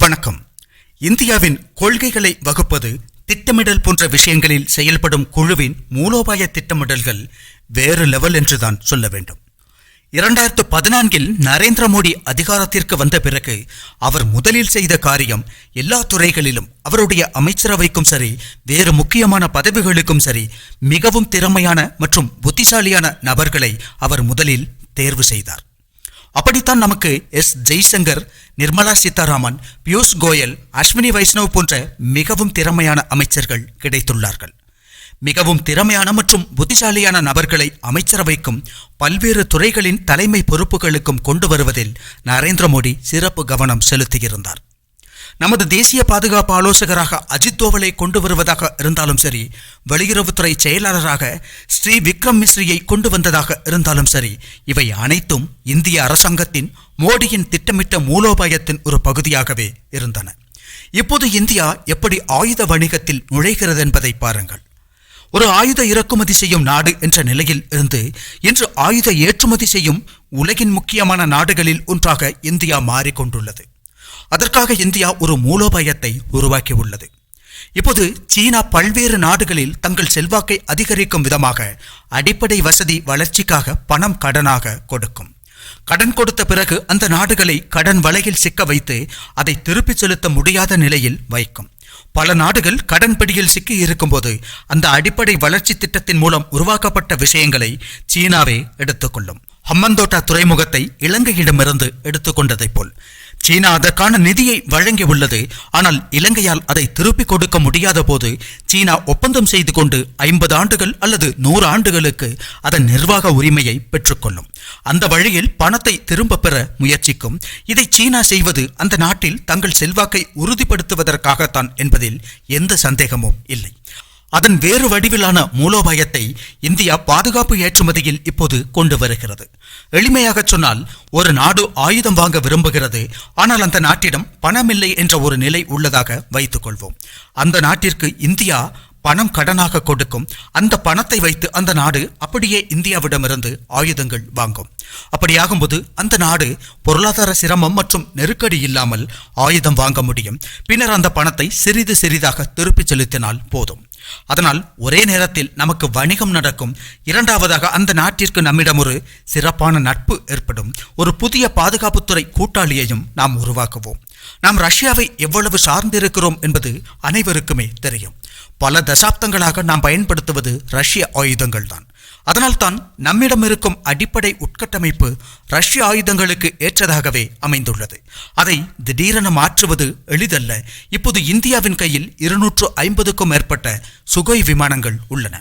வணக்கம். இந்தியாவின் கொள்கைகளை வகுப்பது திட்டமிடல் போன்ற விஷயங்களில் செயல்படும் குழுவின் மூலோபாய திட்டமிடல்கள் வேறு லெவல் என்றுதான் சொல்ல வேண்டும். இரண்டாயிரத்து பதினான்கில் நரேந்திர மோடி அதிகாரத்திற்கு வந்த பிறகு அவர் முதலில் செய்த காரியம் எல்லா துறைகளிலும் அவருடைய அமைச்சரவைக்கும் சரி வேறு முக்கியமான பதவிகளுக்கும் சரி மிகவும் திறமையான மற்றும் புத்திசாலியான நபர்களை அவர் முதலில் தேர்வு செய்தார். அப்படித்தான் நமக்கு எஸ் ஜெய்சங்கர் நிர்மலா சீதாராமன் பியூஷ் கோயல் அஸ்வினி வைஷ்ணவ் போன்ற மிகவும் திறமையான அமைச்சர்கள் கிடைத்துள்ளார்கள். மிகவும் திறமையான மற்றும் புத்திசாலியான நபர்களை அமைச்சரவைக்கும் பல்வேறு துறைகளின் தலைமை பொறுப்புகளுக்கும் கொண்டு வருவதில் நரேந்திர மோடி சிறப்பு கவனம் செலுத்தியிருந்தார். நமது தேசிய பாதுகாப்பு ஆலோசகராக அஜித் தோவலை கொண்டு வருவதாக இருந்தாலும் சரி வெளியுறவுத்துறை செயலாளராக ஸ்ரீ விக்ரம் மிஸ்ரியை கொண்டு வந்ததாக இருந்தாலும் சரி இவை அனைத்தும் இந்திய அரசாங்கத்தின் மோடியின் திட்டமிட்ட மூலோபாயத்தின் ஒரு பகுதியாகவே இருந்தன. இப்போது இந்தியா எப்படி ஆயுத வணிகத்தில் நுழைகிறது என்பதை பாருங்கள். ஒரு ஆயுத இறக்குமதி செய்யும் நாடு என்ற நிலையில் இருந்து இன்று ஆயுத ஏற்றுமதி செய்யும் உலகின் முக்கியமான நாடுகளில் ஒன்றாக இந்தியா மாறிக்கொண்டுள்ளது. அதற்காக இந்தியா ஒரு மூலோபாயத்தை உருவாக்கியுள்ளது. இப்போது சீனா பல்வேறு நாடுகளில் தங்கள் செல்வாக்கை அதிகரிக்கும் விதமாக அடிப்படை வசதி வளர்ச்சிக்காக பணம் கடனாக கொடுக்கும். கடன் கொடுத்த பிறகு அந்த நாடுகளை கடன் வலையில் சிக்க வைத்து அதை திருப்பிச் செலுத்த முடியாத நிலையில் வைக்கும். பல நாடுகள் கடன் பிடியில் சிக்கி இருக்கும்போது அந்த அடிப்படை வளர்ச்சி திட்டத்தின் மூலம் உருவாக்கப்பட்ட விஷயங்களை சீனாவே எடுத்துக்கொள்ளும் ஹம்மந்தோட்டா துறைமுகத்தை இலங்கையிடமிருந்து எடுத்துக்கொண்டதைப் போல் சீனா அதற்கான நிதியை வழங்கியுள்ளது. ஆனால் இலங்கையால் அதை திருப்பிக் கொடுக்க முடியாத போது சீனா ஒப்பந்தம் செய்து கொண்டு ஐம்பது ஆண்டுகள் அல்லது நூறு ஆண்டுகளுக்கு அதன் நிர்வாக உரிமையை பெற்றுக்கொள்ளும் அந்த வழியில் பணத்தை திரும்ப பெற முயற்சிக்கும். இதை சீனா செய்வது அந்த நாட்டில் தங்கள் செல்வாக்கை உறுதிப்படுத்துவதற்காகத்தான் என்பதில் எந்த சந்தேகமும் இல்லை. அதன் வேறு வடிவிலான மூலோபாயத்தை இந்தியா பாதுகாப்பு ஏற்றுமதியில் இப்போது கொண்டு வருகிறது. எளிமையாக சொன்னால் ஒரு நாடு ஆயுதம் வாங்க விரும்புகிறது. ஆனால் அந்த நாட்டிடம் பணமில்லை என்ற ஒரு நிலை உள்ளதாக வைத்துக் கொள்வோம். அந்த நாட்டிற்கு இந்தியா பணம் கடனாக கொடுக்கும். அந்த பணத்தை வைத்து அந்த நாடு அப்படியே இந்தியாவிடமிருந்து ஆயுதங்கள் வாங்கும். அப்படியாகும்போது அந்த நாடு பொருளாதார சிரமம் மற்றும் நெருக்கடி இல்லாமல் ஆயுதம் வாங்க முடியும். பின்னர் அந்த பணத்தை சிறிது சிறிதாக திருப்பிச் செலுத்தினால் போதும். அதனால் ஒரே நேரத்தில் நமக்கு வணிகம் நடக்கும். இரண்டாவதாக அந்த நாட்டிற்கு நம்மிடம் ஒரு சிறப்பான நட்பு ஏற்படும். ஒரு புதிய பாதுகாப்புத்துறை கூட்டாளியையும் நாம் உருவாக்குவோம். நாம் ரஷ்யாவை எவ்வளவு சார்ந்திருக்கிறோம் என்பது அனைவருக்குமே தெரியும். பல தசாப்தங்களாக நாம் பயன்படுத்துவது ரஷ்ய ஆயுதங்கள் தான் அதனால்தான் நம்மிடம் இருக்கும் அடிப்படை உட்கட்டமைப்பு ரஷ்ய ஆயுதங்களுக்கு ஏற்றதாகவே அமைந்துள்ளது. அதை திடீரென மாற்றுவது எளிதல்ல. இப்போது இந்தியாவின் கையில் இருநூற்று ஐம்பதுக்கும் மேற்பட்ட சுகோய் விமானங்கள் உள்ளன.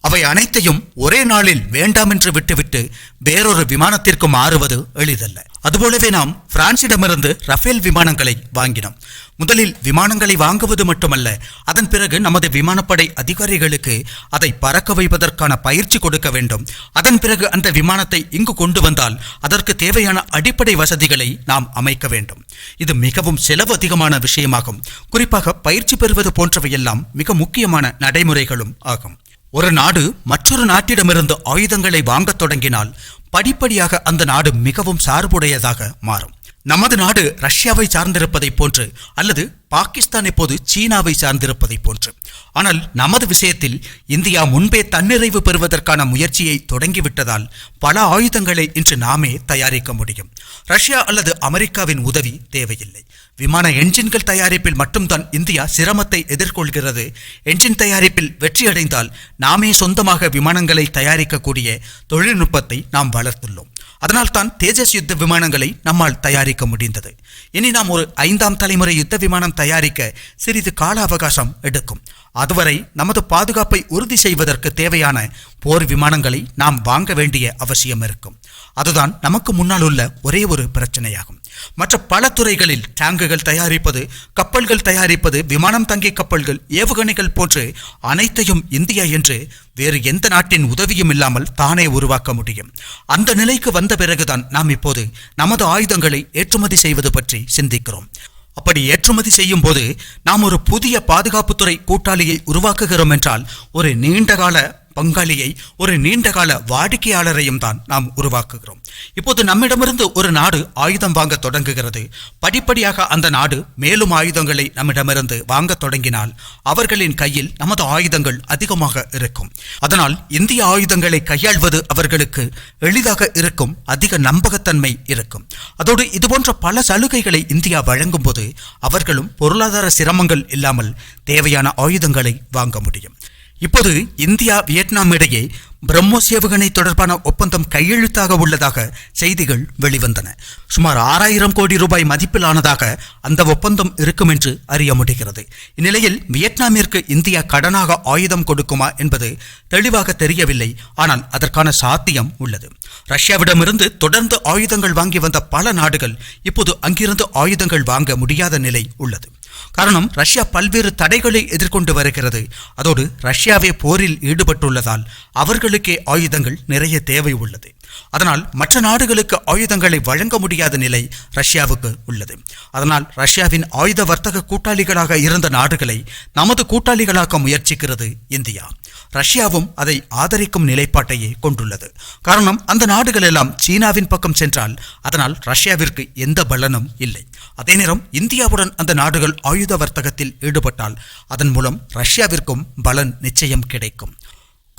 அவை அனைத்தையும் ஒரே நாளில் வேண்டாம் என்று விட்டுவிட்டு வேறொரு விமானத்திற்கு மாறுவது எளிதல்ல. அதுபோலவே நாம் பிரான்சிடமிருந்து ரஃபேல் விமானங்களை வாங்கினோம். முதலில் விமானங்களை வாங்குவது மட்டுமல்ல அதன் பிறகு நமது விமானப்படை அதிகாரிகளுக்கு அதை பறக்க வைப்பதற்கான பயிற்சி கொடுக்க வேண்டும். அதன் பிறகு அந்த விமானத்தை இங்கு கொண்டு வந்தால் அதற்கு தேவையான அடிப்படை வசதிகளை நாம் அமைக்க வேண்டும். இது மிகவும் செலவு அதிகமான விஷயமாகும். குறிப்பாக பயிற்சி பெறுவது போன்றவையெல்லாம் மிக முக்கியமான நடைமுறைகளும் ஆகும். ஒரு நாடு மற்றொரு நாட்டிடமிருந்து ஆயுதங்களை வாங்கத் தொடங்கினால் படிப்படியாக அந்த நாடு மிகவும் சார்புடையதாக மாறும். நமது நாடு ரஷ்யாவை சார்ந்திருப்பதைப் போன்று அல்லது பாகிஸ்தான் இப்போது சீனாவை சார்ந்திருப்பதைப் போன்று. ஆனால் நமது விஷயத்தில் இந்தியா முன்பே தன்னிறைவு பெறுவதற்கான முயற்சியை தொடங்கிவிட்டதால் பல ஆயுதங்களை இன்று நாமே தயாரிக்க முடியும். ரஷ்யா அல்லது அமெரிக்காவின் உதவி தேவையில்லை. விமான என்ஜின்கள் தயாரிப்பில் மட்டும்தான் இந்தியா சிரமத்தை எதிர்கொள்கிறது. என்ஜின் தயாரிப்பில் வெற்றியடைந்தால் நாமே சொந்தமாக விமானங்களை தயாரிக்கக்கூடிய தொழில்நுட்பத்தை நாம் வளர்த்துள்ளோம். அதனால்தான் தேஜஸ் யுத்த விமானங்களை நம்மால் தயாரிக்க முடிந்தது. இனி நாம் ஒரு ஐந்தாம் தலைமுறை யுத்த விமானம் தயாரிக்க சிறிது கால அவகாசம் எடுக்கும். அதுவரை நமது பாதுகாப்பை உறுதி செய்வதற்கு தேவையான போர் விமானங்களை நாம் வாங்க வேண்டிய அவசியம் இருக்கும். அதுதான் நமக்கு முன்னால் உள்ள ஒரே ஒரு பிரச்சனையாகும். மற்ற பல துறைகளில் டேங்குகள் தயாரிப்பது கப்பல்கள் தயாரிப்பது விமானம் தங்கிய கப்பல்கள் ஏவுகணைகள் போன்று அனைத்தையும் இந்தியா என்று வேறு எந்த நாட்டின் உதவியும் இல்லாமல் தானே உருவாக்க முடியும். அந்த நிலைக்கு வந்த பிறகுதான் நாம் இப்போது நமது ஆயுதங்களை ஏற்றுமதி செய்வது பற்றி சிந்திக்கிறோம். அப்படி ஏற்றுமதி செய்யும் போது நாம் ஒரு புதிய பாதுகாப்புத்துறை கூட்டாளியை உருவாக்குகிறோம் என்றால் ஒரு நீண்டகால பங்காளியை ஒரு நீண்டகால வாடிக்கையாளரையும் தான் நாம் உருவாக்குகிறோம். இப்போது நம்மிடமிருந்து ஒரு நாடு ஆயுதம் வாங்க தொடங்குகிறது. படிப்படியாக அந்த நாடு மேலும் ஆயுதங்களை நம்மிடமிருந்து வாங்க தொடங்கினால் அவர்களின் கையில் நமது ஆயுதங்கள் அதிகமாக இருக்கும். அதனால் இந்திய ஆயுதங்களை கையாள்வது அவர்களுக்கு எளிதாக இருக்கும் அதிக நம்பகத்தன்மை இருக்கும். அதோடு இதுபோன்ற பல சலுகைகளை இந்தியா வழங்கும் போது அவர்களும் பொருளாதார சிரமங்கள் இல்லாமல் தேவையான ஆயுதங்களை வாங்க முடியும். இப்போது இந்தியா வியட்நாம் இடையே பிரம்மோஸ் ஏவுகணை தொடர்பான ஒப்பந்தம் கையெழுத்தாக உள்ளதாக செய்திகள் வெளிவந்தன. சுமார் ஆறாயிரம் கோடி ரூபாய் மதிப்பிலானதாக அந்த ஒப்பந்தம் இருக்கும் என்று அறிய முடிகிறது. இந்நிலையில் வியட்நாமிற்கு இந்தியா கடனாக ஆயுதம் கொடுக்குமா என்பது தெளிவாக தெரியவில்லை. ஆனால் அதற்கான சாத்தியம் உள்ளது. ரஷ்யாவிடமிருந்து தொடர்ந்து ஆயுதங்கள் வாங்கி வந்த பல நாடுகள் இப்போது அங்கிருந்து ஆயுதங்கள் வாங்க முடியாத நிலை உள்ளது. காரணம் ரஷ்யா பல்வேறு தடைகளை எதிர்கொண்டு வருகிறது. அதோடு ரஷ்யாவே போரில் ஈடுபட்டுள்ளதால் அவர்களுக்கே ஆயுதங்கள் நிறைய தேவை உள்ளது. அதனால் மற்ற நாடுகளுக்கு ஆயுதங்களை வழங்க முடியாத நிலை ரஷ்யாவுக்கு உள்ளது. அதனால் ரஷ்யாவின் ஆயுத வர்த்தக கூட்டாளிகளாக இருந்த நாடுகளை நமது கூட்டாளிகளாக்க முயற்சிக்கிறது இந்தியா. ரஷ்யாவும் அதை ஆதரிக்கும் நிலைப்பாட்டையே கொண்டுள்ளது. காரணம் அந்த நாடுகள் எல்லாம் சீனாவின் பக்கம் சென்றால் அதனால் ரஷ்யாவிற்கு எந்த பலனும் இல்லை. அதே நேரம் இந்தியாவுடன் அந்த நாடுகள் ஆயுத வர்த்தகத்தில் ஈடுபட்டால் அதன் மூலம் ரஷ்யாவிற்கும் பலன் நிச்சயம் கிடைக்கும்.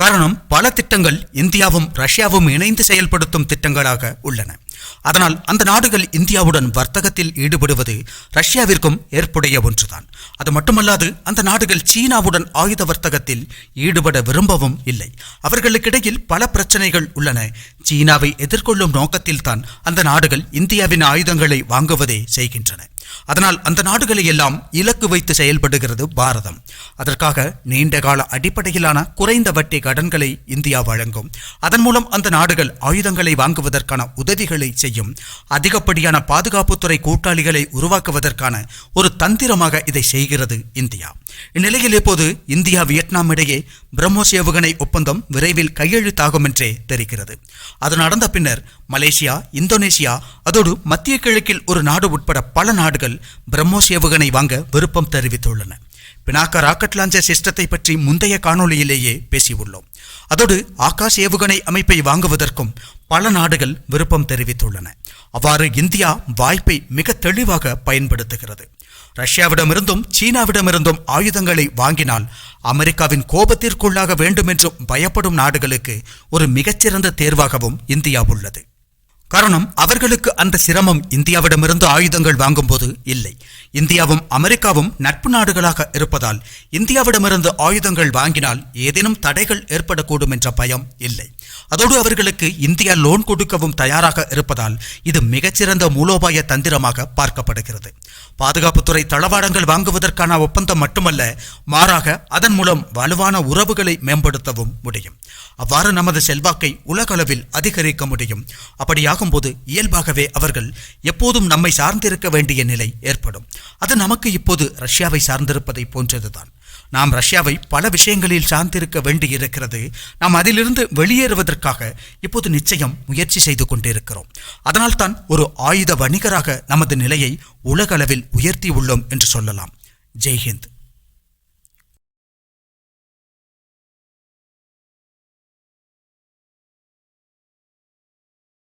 காரணம் பல திட்டங்கள் இந்தியாவும் ரஷ்யாவும் இணைந்து செயல்படுத்தும் திட்டங்களாக உள்ளன. அதனால் அந்த நாடுகள் இந்தியாவுடன் வர்த்தகத்தில் ஈடுபடுவது ரஷ்யாவிற்கும் ஏற்புடைய ஒன்றுதான். அது மட்டுமல்லாது அந்த நாடுகள் சீனாவுடன் ஆயுத வர்த்தகத்தில் ஈடுபட விரும்பவும் இல்லை. அவர்களுக்கிடையில் பல பிரச்சனைகள் உள்ளன. சீனாவை எதிர்கொள்ளும் நோக்கத்தில்தான் அந்த நாடுகள் இந்தியாவின் ஆயுதங்களை வாங்குவதே செய்கின்றன. அதனால் அந்த நாடுகளை எல்லாம் இலக்கு வைத்து செயல்படுகிறது பாரதம். அதற்காக நீண்ட கால அடிப்படையிலான குறைந்த வட்டி கடன்களை இந்தியா வழங்கும். அதன் மூலம் அந்த நாடுகள் ஆயுதங்களை வாங்குவதற்கான உதவிகளை செய்யும். அதிகப்படியான பாதுகாப்புத்துறை கூட்டாளிகளை உருவாக்குவதற்கான ஒரு தந்திரமாக இதை செய்கிறது இந்தியா. இந்நிலையில் இப்போது இந்தியா வியட்நாம் இடையே பிரம்மோஸ் ஏவுகணை ஒப்பந்தம் விரைவில் கையெழுத்தாகும் என்றே தெரிகிறது. அது நடந்த பின்னர் மலேசியா இந்தோனேசியா அதோடு மத்திய கிழக்கில் ஒரு நாடு உட்பட பல நாடுகள் பிரம்மோஸ் ஏவுகணை வாங்க விருப்பம் தெரிவித்துள்ளன. பினாக்கா ராக்கெட் லாஞ்சர் சிஸ்டத்தை பற்றி முந்தைய காணொளியிலேயே பேசியுள்ளோம். அதோடு ஆகாஷ் ஏவுகணை அமைப்பை வாங்குவதற்கும் பல நாடுகள் விருப்பம் தெரிவித்துள்ளன. அவ்வாறு இந்தியா வாய்ப்பை மிக தெளிவாக பயன்படுத்துகிறது. ரஷ்யாவிடமிருந்தும் சீனாவிடமிருந்தும் ஆயுதங்களை வாங்கினால் அமெரிக்காவின் கோபத்திற்குள்ளாக வேண்டும் என்று பயப்படும் நாடுகளுக்கு ஒரு மிகச்சிறந்த தேர்வாகவும் இந்தியா உள்ளது. காரணம் அவர்களுக்கு அந்த சிரமம் இந்தியாவிடமிருந்து ஆயுதங்கள் வாங்கும்போது இல்லை. இந்தியாவும் அமெரிக்காவும் நட்பு நாடுகளாக இருப்பதால் இந்தியாவிடமிருந்து ஆயுதங்கள் வாங்கினால் ஏதேனும் தடைகள் ஏற்படக்கூடும் என்ற பயம் இல்லை. அதோடு அவர்களுக்கு இந்தியா லோன் கொடுக்கவும் தயாராக இருப்பதால் இது மிகச்சிறந்த மூலோபாய தந்திரமாக பார்க்கப்படுகிறது. பாதுகாப்புத்துறை தளவாடங்கள் வாங்குவதற்கான ஒப்பந்தம் மட்டுமல்ல மாறாக அதன் மூலம் வலுவான உறவுகளை மேம்படுத்தவும் முடியும். அவ்வாறு நமது செல்வாக்கை உலகளவில் அதிகரிக்க முடியும். அப்படியாகும்போது இயல்பாகவே அவர்கள் எப்போதும் நம்மை சார்ந்திருக்க வேண்டிய நிலை ஏற்படும். அது நமக்கு இப்போது ரஷ்யாவை சார்ந்திருப்பதை போன்றதுதான். நாம் ரஷ்யாவை பல விஷயங்களில் சார்ந்திருக்க வேண்டியிருக்கிறது. நாம் அதிலிருந்து வெளியேறுவதற்காக இப்போது நிச்சயம் முயற்சி செய்து கொண்டிருக்கிறோம். அதனால்தான் ஒரு ஆயுத வணிகராக நமது நிலையை உலகளவில் உயர்த்தி உள்ளோம் என்று சொல்லலாம். ஜெய்ஹிந்த்.